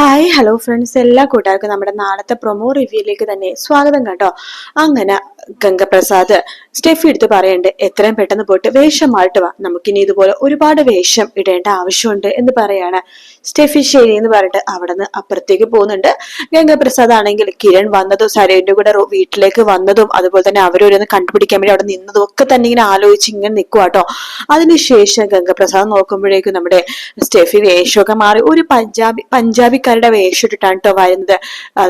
Hi hello friends എല്ലാ കൂട്ടുകാർക്കും നമ്മുടെ നാളത്തെ പ്രൊമോ റിവ്യൂയിലേക്ക് തന്നെ സ്വാഗതം കേട്ടോ. അങ്ങനെ ഗംഗപ്രസാദ് സ്റ്റെഫി എടുത്ത് പറയുന്നുണ്ട് എത്രയും പെട്ടെന്ന് പോയിട്ട് വേഷം വാ നമുക്കിനി ഇതുപോലെ ഒരുപാട് വേഷം ഇടേണ്ട ആവശ്യമുണ്ട് എന്ന് പറയാണ് സ്റ്റെഫി ശരി എന്ന് പറഞ്ഞിട്ട് അവിടെ നിന്ന് അപ്പുറത്തേക്ക് പോകുന്നുണ്ട്. ഗംഗപ്രസാദ് ആണെങ്കിൽ കിരൺ വന്നതും സരയുടെ കൂടെ വീട്ടിലേക്ക് വന്നതും അതുപോലെ തന്നെ അവരൊരു കണ്ടുപിടിക്കാൻ വേണ്ടി അവിടെ നിന്നതും ഒക്കെ തന്നെ ഇങ്ങനെ ആലോചിച്ച് ഇങ്ങനെ നിൽക്കുക കേട്ടോ. അതിനുശേഷം ഗംഗപ്രസാദ് നോക്കുമ്പോഴേക്കും നമ്മുടെ സ്റ്റെഫി വേഷമൊക്കെ മാറി ഒരു പഞ്ചാബി പഞ്ചാബി പഞ്ചാബിക്കാരുടെ വേഷം ഇട്ടിട്ടാണ് കേട്ടോ വരുന്നത്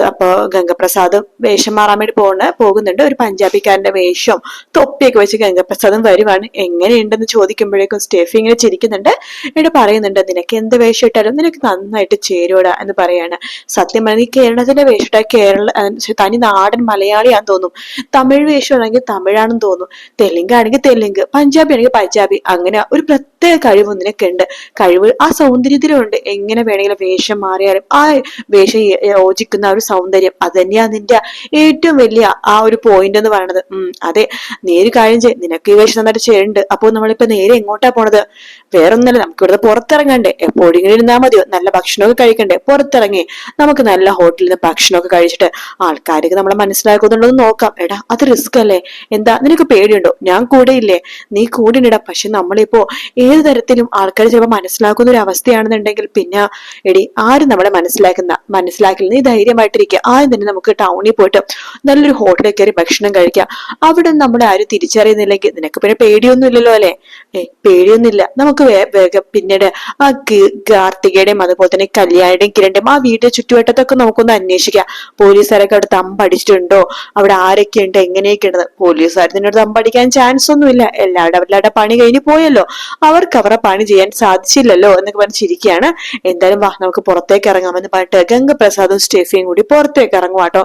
അപ്പോ ഗംഗപ്രസാദ് വേഷം മാറാൻ വേണ്ടി പോകുന്ന പോകുന്നുണ്ട്. ഒരു പഞ്ചാബിക്കാരന്റെ വേഷം തൊപ്പിയൊക്കെ വെച്ച് ഗംഗപ്രസാദും വരുവാണ്. എങ്ങനെയുണ്ടെന്ന് ചോദിക്കുമ്പോഴേക്കും സ്റ്റെഫി ഇങ്ങനെ ചിരിക്കുന്നുണ്ട്. എന്നിട്ട് പറയുന്നുണ്ട് നിനക്ക് എന്ത് വേഷം ഇട്ടാലും നിനക്ക് നന്നായിട്ട് ചേരൂടാ എന്ന് പറയാണ്. സത്യം പറഞ്ഞാൽ ഈ കേരളത്തിന്റെ വേഷം ഇട്ടാൽ കേരള തനി നാടൻ മലയാളിയാന്ന് തോന്നും. തമിഴ് വേഷമാണെങ്കിൽ തമിഴാണെന്ന് തോന്നും. തെലുങ്ക് ആണെങ്കിൽ തെലുങ്ക് പഞ്ചാബി ആണെങ്കിൽ പഞ്ചാബി. അങ്ങനെ ഒരു പ്രത്യേക കഴിവ് നിനക്കുണ്ട്. കഴിവ് ആ സൗന്ദര്യത്തിലുണ്ട് എങ്ങനെ വേണമെങ്കിലും വേഷം മാറിയാലും ആ വേഷം യോജിക്കുന്ന ഒരു സൗന്ദര്യം അത് തന്നെയാണ് നിന്റെ ഏറ്റവും വലിയ ആ ഒരു പോയിന്റ് എന്ന് പറയുന്നത് ഉം അതെ നീ ഒരു കാര്യം ചെയ്യും നിനക്ക് ഈ വേഷം നന്നായിട്ട് ചെയ്യണ്ട് അപ്പൊ നമ്മളിപ്പോ നേരെ എങ്ങോട്ടാ പോണത്? വേറൊന്നല്ല നമുക്ക് ഇവിടെ പുറത്തിറങ്ങണ്ടേ? എപ്പോഴും ഇങ്ങനെ ഇരുന്നാ മതിയോ? നല്ല ഭക്ഷണമൊക്കെ കഴിക്കണ്ടേ? പുറത്തിറങ്ങി നമുക്ക് നല്ല ഹോട്ടലിൽ നിന്ന് ഭക്ഷണമൊക്കെ കഴിച്ചിട്ട് ആൾക്കാർക്ക് നമ്മളെ മനസ്സിലാക്കുന്നുണ്ടോ നോക്കാം. എടാ അത് റിസ്ക് അല്ലേ? എന്താ നിനക്ക് പേടിയുണ്ടോ? ഞാൻ കൂടെ ഇല്ലേ? നീ കൂടെ ഇടാ പക്ഷെ നമ്മളിപ്പോ ഏത് തരത്തിലും ആൾക്കാർ ചിലപ്പോൾ മനസ്സിലാക്കുന്ന ഒരു അവസ്ഥയാണെന്നുണ്ടെങ്കിൽ പിന്നെ എടി ആരും നമ്മളെ മനസ്സിലാക്കുന്ന മനസ്സിലാക്കില്ല നീ ധൈര്യമായിട്ടിരിക്കുക ആദ്യം തന്നെ നമുക്ക് ടൗണിൽ പോയിട്ട് നല്ലൊരു ഹോട്ടലിൽ കയറി ഭക്ഷണം കഴിക്കാം. അവിടെ നമ്മളെ ആരും തിരിച്ചറിയുന്നില്ലെങ്കിൽ നിനക്ക് പിന്നെ പേടിയൊന്നും ഇല്ലല്ലോ അല്ലെ? ഏ പേടിയൊന്നുമില്ല. നമുക്ക് വേഗം പിന്നീട് ആ കാർത്തികയുടെയും അതുപോലെ തന്നെ കല്യാണിയുടെയും കിരണിന്റെയും ആ വീടിന്റെ ചുറ്റുവട്ടത്തൊക്കെ നമുക്കൊന്ന് അന്വേഷിക്കാം. പോലീസുകാരൊക്കെ അവിടെ തമ്പടിച്ചിട്ടുണ്ടോ? അവിടെ ആരൊക്കെ ഉണ്ട്? എങ്ങനെയൊക്കെ ഉണ്ട്? പോലീസുകാർ നിന്നോട് തമ്പടിക്കാൻ ചാൻസ് ഒന്നുമില്ല. എല്ലാവരുടെ അവരുടെ പണി കഴിഞ്ഞ് പോയല്ലോ. അവർക്ക് അവരുടെ പണി ചെയ്യാൻ സാധിച്ചില്ലല്ലോ എന്നൊക്കെ പറഞ്ഞ് ചിരിക്കുകയാണ്. എന്തായാലും വാ നമുക്ക് പുറത്തേക്ക് ഇറങ്ങാമെന്ന് പറഞ്ഞിട്ട് ഗംഗപ്രസാദും സ്റ്റെഫിയും കൂടി പുറത്തേക്ക് ഇറങ്ങുവാട്ടോ.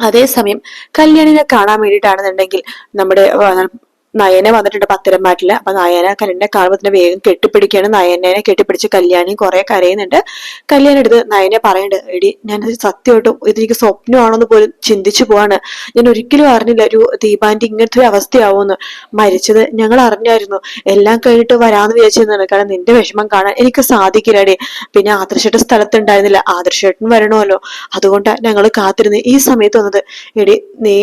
അതേസമയം കല്യാണിനെ കാണാൻ വേണ്ടിയിട്ടാണെന്നുണ്ടെങ്കിൽ നമ്മുടെ നയന വന്നിട്ടുണ്ട് പത്തരമാറ്റിൽ അപ്പൊ നയന കല്യാണിനെ കാണുമ്പോൾ തന്നെ വേഗം കെട്ടിപ്പിടിക്കുകയാണ്. നയനെ കെട്ടിപ്പിടിച്ച് കല്യാണി കുറെ കരയുന്നുണ്ട്. കല്യാണി എടുത്ത് നയനെ പറയുന്നുണ്ട് എടി ഞാൻ സത്യമായിട്ടും ഇതെനിക്ക് സ്വപ്നമാണോന്ന് പോലും ചിന്തിച്ചു പോവാണ്. ഞാൻ ഒരിക്കലും അറിഞ്ഞില്ല ഒരു ദീപാന്റെ ഇങ്ങനത്തെ ഒരു അവസ്ഥയാവുമെന്ന് മരിച്ചത് ഞങ്ങൾ അറിഞ്ഞായിരുന്നു. എല്ലാം കഴിഞ്ഞിട്ട് വരാന്ന് വിചാരിച്ചിരുന്നാണ് കാരണം നിന്റെ വിഷമം കാണാൻ എനിക്ക് സാധിക്കില്ലടി. പിന്നെ ആദർശേട്ടൻ സ്ഥലത്തുണ്ടായിരുന്നില്ല. ആദർശേട്ടൻ വരണമല്ലോ. അതുകൊണ്ടാണ് ഞങ്ങൾ കാത്തിരുന്ന് ഈ സമയത്ത് വന്നത്. എടി നീ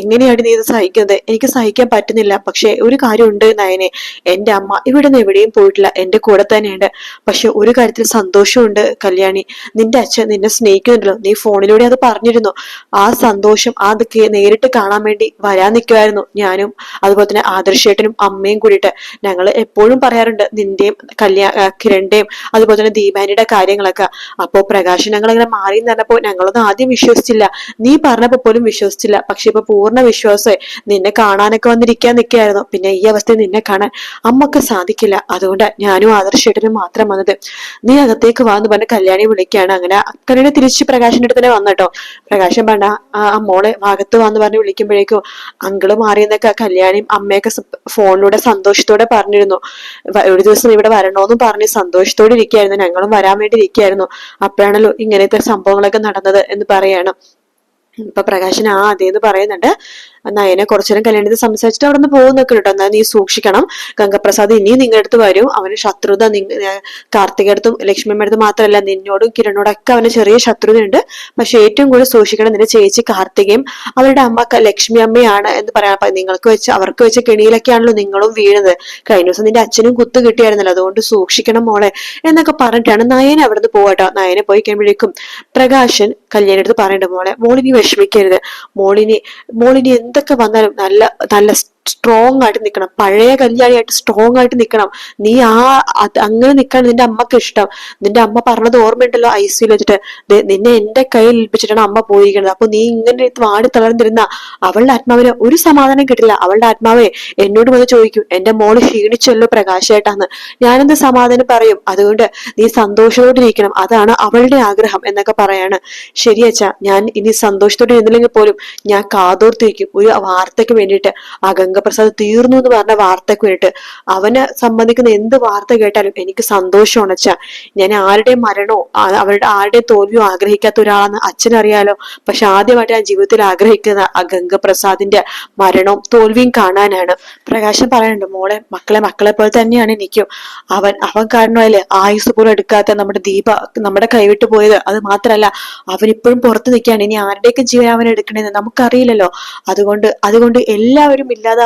എങ്ങനെയാണ് നീ ഇത് സഹിക്കുന്നത്? എനിക്ക് സഹിക്കാൻ പറ്റുന്നില്ല. പക്ഷെ ഒരു കാര്യമുണ്ട് നയനെ. എന്റെ അമ്മ ഇവിടെ നിന്ന് എവിടെയും പോയിട്ടില്ല. എന്റെ കൂടെ തന്നെയുണ്ട്. പക്ഷെ ഒരു കാര്യത്തിൽ സന്തോഷമുണ്ട് കല്യാണി. നിന്റെ അച്ഛൻ നിന്നെ സ്നേഹിക്കുന്നുണ്ടല്ലോ. നീ ഫോണിലൂടെ അത് പറഞ്ഞിരുന്നു. ആ സന്തോഷം അതൊക്കെ നേരിട്ട് കാണാൻ വേണ്ടി വരാൻ നിൽക്കുമായിരുന്നു ഞാനും. അതുപോലെ തന്നെ ആദർശേട്ടനും അമ്മയും കൂടിയിട്ട്. ഞങ്ങൾ എപ്പോഴും പറയാറുണ്ട് നിന്റെയും കല്യാ കിരണിന്റെയും അതുപോലെ തന്നെ ദീപാനിയുടെ കാര്യങ്ങളൊക്കെ. അപ്പോൾ പ്രകാശൻ ഞങ്ങൾ അങ്ങനെ മാറി എന്ന് പറഞ്ഞപ്പോ ഞങ്ങളൊന്നും ആദ്യം വിശ്വസിച്ചില്ല. നീ പറഞ്ഞപ്പോൾ പോലും വിശ്വസിച്ചില്ല. പക്ഷെ ഇപ്പൊ പൂർണ വിശ്വാസമായി നിന്നെ കാണാനൊക്കെ വന്നിരിക്കാൻ നിൽക്കുകയായിരുന്നു പിന്നെ ഈ അവസ്ഥയിൽ നിന്നെ കാണാൻ അമ്മയ്ക്ക് സാധിക്കില്ല. അതുകൊണ്ട് ഞാനും ആദർശേട്ടനും മാത്രം വന്നത്. നീ അകത്തേക്ക് വാന്ന് പറഞ്ഞ് കല്യാണി വിളിക്കുകയാണ്. അങ്ങനെ കല്യാണി തിരിച്ച് പ്രകാശിന്റെ അടുത്ത് തന്നെ വന്നട്ടോ പ്രകാശൻ പറഞ്ഞ ആ മോളെ ഭാഗത്ത് വാന്ന് പറഞ്ഞ് വിളിക്കുമ്പോഴേക്കും അങ്കിൾ മാറിയെന്നൊക്കെ കല്യാണിയും അമ്മയൊക്കെ ഫോണിലൂടെ സന്തോഷത്തോടെ പറഞ്ഞിരുന്നു. ഒരു ദിവസം ഇവിടെ വരണോന്നും പറഞ്ഞ് സന്തോഷത്തോടെ ഇരിക്കുകയായിരുന്നു. ഞങ്ങളും വരാൻ വേണ്ടി ഇരിക്കുകയായിരുന്നു. അപ്പോഴാണല്ലോ ഇങ്ങനത്തെ സംഭവങ്ങളൊക്കെ നടന്നത് എന്ന് പറയണം. ഇപ്പൊ പ്രകാശൻ ആ അതേന്ന് പറയുന്നുണ്ട്. നയനെ കുറച്ചേരം കല്യാണത്തിൽ സംസാരിച്ചിട്ട് അവിടെ നിന്ന് പോകുന്നൊക്കെ കേട്ടോ. എന്നാൽ നീ സൂക്ഷിക്കണം. ഗംഗപ്രസാദ് ഇനിയും നിങ്ങളുടെ അടുത്ത് വരും. അവന് ശത്രുത കാർത്തികടുത്തും അടുത്തും ലക്ഷ്മിയമ്മ അടുത്ത് മാത്രമല്ല നിന്നോടും കിരണോടൊക്കെ അവന് ചെറിയ ശത്രുതയുണ്ട്. പക്ഷെ ഏറ്റവും കൂടുതൽ സൂക്ഷിക്കണം നിന്റെ ചേച്ചി കാർത്തികയും അവരുടെ അമ്മ ലക്ഷ്മി അമ്മയാണ് എന്ന് പറയാം. അപ്പൊ നിങ്ങൾക്ക് വെച്ച് അവർക്ക് വെച്ച കെണിയിലൊക്കെയാണല്ലോ നിങ്ങളും വീണത്. കഴിഞ്ഞ ദിവസം നിന്റെ അച്ഛനും കുത്ത് കിട്ടിയായിരുന്നല്ലോ. അതുകൊണ്ട് സൂക്ഷിക്കണം മോളെ എന്നൊക്കെ പറഞ്ഞിട്ടാണ് നയനെ അവിടെ നിന്ന് പോകട്ടോ നയനെ പോയി കഴിയുമ്പോഴേക്കും പ്രകാശൻ കല്യാണടുത്ത് പറയണ്ട മോളെ മോളിനി വിഷമിക്കരുത്. മോളിനി മോളിനി എന്തൊക്കെ വന്നാലും നല്ല നല്ല സ്ട്രോങ് ആയിട്ട് നിൽക്കണം പഴയ കല്യാണിയായിട്ട് സ്ട്രോങ് ആയിട്ട് നിൽക്കണം നീ ആ അങ്ങനെ നിൽക്കണം നിന്റെ അമ്മയ്ക്ക് ഇഷ്ടം. നിന്റെ അമ്മ പറഞ്ഞത് ഓർമ്മയുണ്ടല്ലോ ഐ സിയിൽ വെച്ചിട്ട്. നിന്നെ എന്റെ കയ്യിൽ ഏൽപ്പിച്ചിട്ടാണ് അമ്മ പോയിരിക്കുന്നത്. അപ്പൊ നീ ഇങ്ങനെ വാടി തളർന്നിരുന്ന അവളുടെ ആത്മാവിന് ഒരു സമാധാനം കിട്ടില്ല. അവളുടെ ആത്മാവെ എന്നോട് വന്ന് ചോദിക്കും എന്റെ മോൾ ക്ഷീണിച്ചല്ലോ പ്രകാശേട്ടാന്ന് ഞാനെന്ത് സമാധാനം പറയും? അതുകൊണ്ട് നീ സന്തോഷത്തോടെ ഇരിക്കണം. അതാണ് അവളുടെ ആഗ്രഹം എന്നൊക്കെ പറയാണ്. ശരി അച്ഛാ ഞാൻ ഇനി സന്തോഷത്തോടെ ഇരുന്നില്ലെങ്കിൽ പോലും ഞാൻ കാതോർത്തിരിക്കും. ഒരു വാർത്തയ്ക്ക് വേണ്ടിയിട്ട് ആ ഗംഗപ്രസാദ് തീർന്നു എന്ന് പറഞ്ഞ വാർത്തയ്ക്ക് വേണ്ടിട്ട് അവനെ സംബന്ധിക്കുന്ന എന്ത് വാർത്ത കേട്ടാലും എനിക്ക് സന്തോഷം അച്ഛാ ഞാൻ ആരുടെ മരണോ അവരുടെ ആരുടെ തോൽവിയോ ആഗ്രഹിക്കാത്ത ഒരാളാണെന്ന് അച്ഛനറിയാലോ. പക്ഷെ ആദ്യമായിട്ട് ഞാൻ ജീവിതത്തിൽ ആഗ്രഹിക്കുന്ന ആ ഗംഗപ്രസാദിന്റെ മരണവും തോൽവിയും കാണാനാണ്. പ്രകാശം പറയുന്നുണ്ട് മോളെ മക്കളെ മക്കളെ പോലെ തന്നെയാണ് എനിക്കും. അവൻ അവൻ കാരണമല്ലേ ആയുസ് പോലും എടുക്കാത്ത നമ്മുടെ ദീപ നമ്മുടെ കൈവിട്ട് പോയത്. അത് മാത്രമല്ല അവൻ ഇപ്പോഴും പുറത്ത് നിൽക്കുകയാണ്. ഇനി ആരുടെയൊക്കെ ജീവൻ അവൻ എടുക്കണേന്ന് നമുക്കറിയില്ലല്ലോ. അതുകൊണ്ട് അതുകൊണ്ട് എല്ലാവരും ഇല്ലാതാ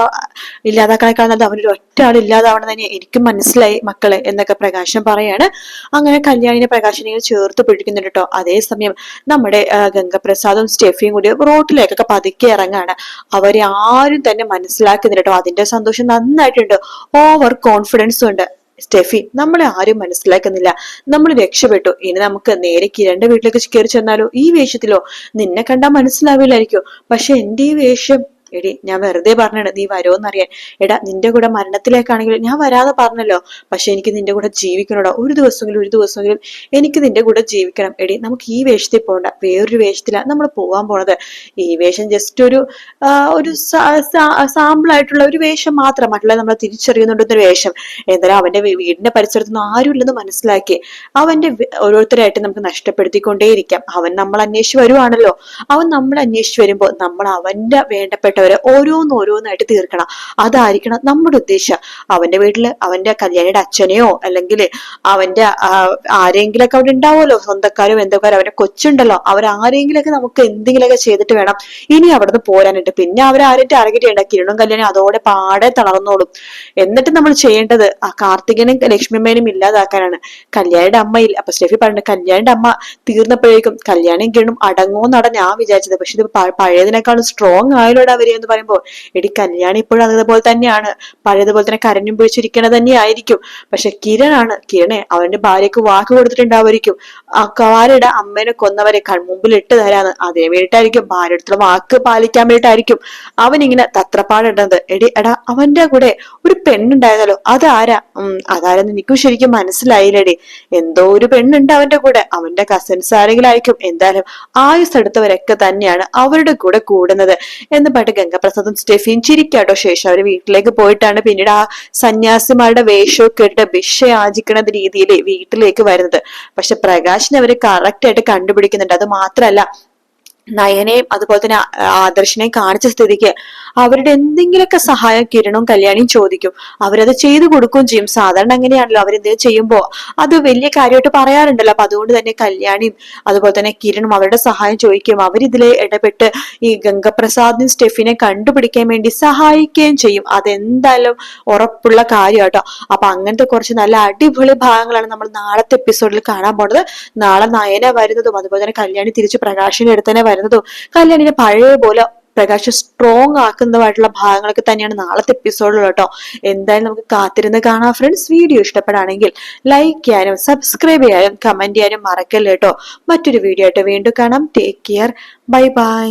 ഇല്ലാതാക്കാൻ നല്ലത് അവനൊരു ഒറ്റ ആൾ ഇല്ലാതാവണം തന്നെ എനിക്കും മനസ്സിലായി മക്കളെ എന്നൊക്കെ പ്രകാശം പറയാണ്. അങ്ങനെ കല്യാണിനെ പ്രകാശനെ ചേർത്ത് പിടിക്കുന്നുണ്ട് കേട്ടോ. അതേസമയം നമ്മുടെ ഗംഗപ്രസാദും സ്റ്റെഫിയും കൂടി റോട്ടിലേക്കൊക്കെ പതുക്കെ ഇറങ്ങാണ്. അവരെ ആരും തന്നെ മനസ്സിലാക്കുന്നില്ല കേട്ടോ. അതിന്റെ സന്തോഷം നന്നായിട്ടുണ്ട്. ഓവർ കോൺഫിഡൻസും ഉണ്ട്. സ്റ്റെഫി നമ്മളെ ആരും മനസ്സിലാക്കുന്നില്ല. നമ്മൾ രക്ഷപ്പെട്ടു. ഇനി നമുക്ക് നേരെ കിരണ്ട വീട്ടിലേക്ക് കയറി ചെന്നാലോ? ഈ വേഷത്തിലോ? നിന്നെ കണ്ടാൽ മനസ്സിലാവില്ലായിരിക്കും. പക്ഷെ എന്റെ ഈ വേഷം എടി ഞാൻ വെറുതെ പറഞ്ഞാണ് നീ വരുമെന്നറിയാൻ എടാ നിന്റെ കൂടെ മരണത്തിലേക്കാണെങ്കിൽ ഞാൻ വരാതെ പറഞ്ഞല്ലോ. പക്ഷെ എനിക്ക് നിന്റെ കൂടെ ജീവിക്കണോടാ. ഒരു ദിവസമെങ്കിലും ഒരു ദിവസമെങ്കിലും എനിക്ക് നിന്റെ കൂടെ ജീവിക്കണം. എടി നമുക്ക് ഈ വേഷത്തിൽ പോകണ്ട വേറൊരു വേഷത്തിലാണ് നമ്മൾ പോകാൻ പോണത്. ഈ വേഷം ജസ്റ്റ് ഒരു ഒരു സാമ്പിൾ ആയിട്ടുള്ള ഒരു വേഷം മാത്രം. മറ്റുള്ള നമ്മളെ തിരിച്ചറിയുന്നുണ്ടെന്നൊരു വേഷം. എന്തായാലും അവന്റെ വീടിന്റെ പരിസരത്തൊന്നും ആരും ഇല്ലെന്ന് മനസ്സിലാക്കി അവന്റെ ഓരോരുത്തരായിട്ട് നമുക്ക് നഷ്ടപ്പെടുത്തിക്കൊണ്ടേയിരിക്കാം. അവൻ നമ്മൾ അന്വേഷിച്ച് വരുവാണല്ലോ. അവൻ നമ്മൾ അന്വേഷിച്ച് വരുമ്പോൾ നമ്മൾ അവന്റെ വേണ്ടപ്പെട്ടവരെ ഓരോന്നോരോന്നായിട്ട് തീർക്കണം. അതായിരിക്കണം നമ്മുടെ ഉദ്ദേശം. അവന്റെ വീട്ടിൽ അവന്റെ കല്യാണിയുടെ അച്ഛനെയോ അല്ലെങ്കിൽ അവന്റെ ആരെങ്കിലും ആരെങ്കിലൊക്കെ അവിടെ ഉണ്ടാവുമല്ലോ? സ്വന്തക്കാരും എന്തൊക്കാരും അവരെ കൊച്ചുണ്ടല്ലോ. അവരാരെങ്കിലൊക്കെ നമുക്ക് എന്തെങ്കിലുമൊക്കെ ചെയ്തിട്ട് വേണം. ഇനി അവിടുന്ന് പോരാനായിട്ട്. പിന്നെ അവരാരും ടാർഗറ്റ് ചെയ്യണ്ട. കിരണും കല്യാണി അതോടെ പാടെ തളർന്നോളും. എന്നിട്ട് നമ്മൾ ചെയ്യേണ്ടത് ആ കാർത്തികനും ലക്ഷ്മിമ്മേനും ഇല്ലാതാക്കാനാണ്. കല്യാണിയുടെ അമ്മയിൽ അപ്പൊ സ്റ്റെഫി പറഞ്ഞു കല്യാണിന്റെ അമ്മ തീർന്നപ്പോഴേക്കും കല്യാണം കിരണും അടങ്ങോന്നാണ് ഞാൻ വിചാരിച്ചത്. പക്ഷെ ഇത് പഴയതിനേക്കാളും സ്ട്രോങ് ആയാലോടെ അവർ എന്ന് പറയുമ്പോൾ എടി കല്യാണി ഇപ്പോഴും അതേപോലെ തന്നെയാണ്. പഴയതുപോലെ തന്നെ കരഞ്ഞും തന്നെ ആയിരിക്കും പക്ഷെ കിരണാണ് കിരണെ അവന്റെ ഭാര്യക്ക് വാക്ക് കൊടുത്തിട്ടുണ്ടാവുമായിരിക്കും. ആ കാരുടെ അമ്മേനെ കൊന്നവരെ കൺമുമ്പിൽ ഇട്ട് തരാന്ന് അതേ വേണ്ടിയിട്ടായിരിക്കും. ഭാര്യടുത്തുള്ള വാക്ക് പാലിക്കാൻ വേണ്ടിയിട്ടായിരിക്കും അവൻ ഇങ്ങനെ തത്രപ്പാടിടുന്നത് എടി എടാ അവന്റെ കൂടെ ഒരു പെണ്ണുണ്ടായതല്ലോ. അതാരാ? ഉം അതാരെന്ന് എനിക്കും ശരിക്കും മനസ്സിലായില്ലടി. എന്തോ ഒരു പെണ്ണുണ്ട് അവന്റെ കൂടെ. അവന്റെ കസിൻസ് ആരെങ്കിലും ആയിരിക്കും. എന്തായാലും ആയുസ് എടുത്തവരൊക്കെ തന്നെയാണ് അവരുടെ കൂടെ കൂടുന്നത് എന്ന് പറഞ്ഞിട്ട് ഗംഗപ്രസാദും സ്റ്റെഫിയും ചിരിക്കാട്ടോ ശേഷം അവർ വീട്ടിലേക്ക് പോയിട്ടാണ് പിന്നീട് ആ സന്യാസിമാരുടെ വേഷമൊക്കെ ഇട്ട് ഭിക്ഷ യാചിക്കണ രീതിയിൽ വീട്ടിലേക്ക് വരുന്നത്. പക്ഷെ പ്രകാശിനെ അവർ കറക്റ്റ് ആയിട്ട് കണ്ടുപിടിക്കുന്നുണ്ട്. അത് മാത്രല്ല നയനെയും അതുപോലെ തന്നെ ആദർശനെയും കാണിച്ച സ്ഥിതിക്ക് അവരുടെ എന്തെങ്കിലുമൊക്കെ സഹായം കിരണവും കല്യാണിയും ചോദിക്കും. അവരത് ചെയ്തു കൊടുക്കുകയും ചെയ്യും. സാധാരണ അങ്ങനെയാണല്ലോ അവരെന്തെങ്കിലും ചെയ്യുമ്പോൾ അത് വലിയ കാര്യമായിട്ട് പറയാറുണ്ടല്ലോ. അപ്പൊ അതുകൊണ്ട് തന്നെ കല്യാണിയും അതുപോലെ തന്നെ കിരണും അവരുടെ സഹായം ചോദിക്കും അവരിതിലെ ഇടപെട്ട് ഈ ഗംഗപ്രസാദിനും സ്റ്റെഫിനെ കണ്ടുപിടിക്കാൻ വേണ്ടി സഹായിക്കുകയും ചെയ്യും. അതെന്തായാലും ഉറപ്പുള്ള കാര്യമാട്ടോ. അപ്പൊ അങ്ങനത്തെ കുറച്ച് നല്ല അടിപൊളി ഭാഗങ്ങളാണ് നമ്മൾ നാളത്തെ എപ്പിസോഡിൽ കാണാൻ പോണത്. നാളെ നയന വരുന്നതും അതുപോലെ തന്നെ കല്യാണി തിരിച്ച് പ്രകാശിന്റെ അടുത്ത് വരുന്നതും? കല്യാണിനെ പഴയ പോലെ പ്രകാശ് സ്ട്രോങ് ആക്കുന്നതുമായിട്ടുള്ള ഭാഗങ്ങളൊക്കെ തന്നെയാണ് നാളത്തെ എപ്പിസോഡിൽ കേട്ടോ. എന്തായാലും നമുക്ക് കാത്തിരുന്ന് കാണാം ഫ്രണ്ട്സ് വീഡിയോ ഇഷ്ടപ്പെടുകയാണെങ്കിൽ ലൈക്ക് ചെയ്യാനും സബ്സ്ക്രൈബ് ചെയ്യാനും കമന്റ് ചെയ്യാനും മറക്കല്ലേട്ടോ മറ്റൊരു വീഡിയോ ആയിട്ട് വീണ്ടും കാണാം. Take care bye bye